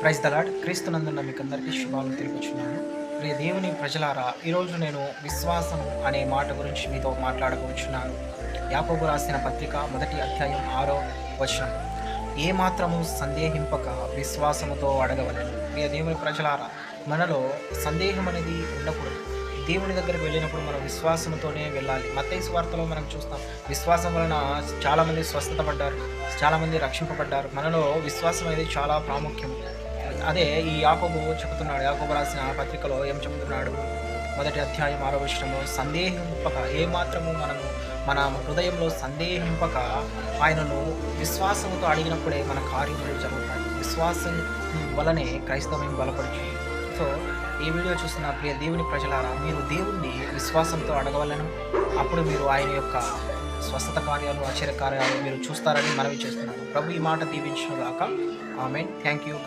Praise the Lord క్రీస్తునందున్న మీకు అందరికీ శుభాలు తెలుపుచున్నాను ప్రియ దేవుని ప్రజలారా ఈరోజు నేను విశ్వాసం అనే మాట గురించి మీతో మాట్లాడబోచున్నాను. యాకోబు రాసిన పత్రిక మొదటి అధ్యాయం ఆరో వచనం. ఏ మాత్రము సందేహింపక విశ్వాసముతో అడగవలను. ప్రియ దేవుని ప్రజలారా మనలో సందేహం అనేది ఉండకూడదు. దేవుని దగ్గరికి వెళ్ళినప్పుడు మనం విశ్వాసంతోనే వెళ్ళాలి. మత్తయి వార్తలో మనం చూస్తాం విశ్వాసం వలన చాలామంది స్వస్థత పడ్డారు చాలామంది రక్షింపబడ్డారు. మనలో విశ్వాసం అనేది చాలా ప్రాముఖ్యం. అదే ఈ యాకోబు చెబుతున్నాడు యాకోబు రాసిన పత్రికలో ఏం చెబుతున్నాడు? మొదటి అధ్యాయం ఆరో విషయంలో సందేహింపక ఏమాత్రము మనము మన హృదయంలో సందేహింపక ఆయనను విశ్వాసంతో అడిగినప్పుడే మన కార్యములు జరుగుతాయి. విశ్వాసం వలనే క్రైస్తవం బలపడుతుంది సో ఈ వీడియో చూస్తున్న ప్రియ దేవుని ప్రజలారా మీరు దేవుణ్ణి విశ్వాసంతో అడగవలను. అప్పుడు మీరు ఆయన యొక్క స్వస్థత కార్యాలు ఆశ్చర్య కార్యాలు మీరు చూస్తారని మనవి చేస్తున్నాను. ప్రభు ఈ మాట దీవించుగాక ఆమె థ్యాంక్ యూ. గాడ్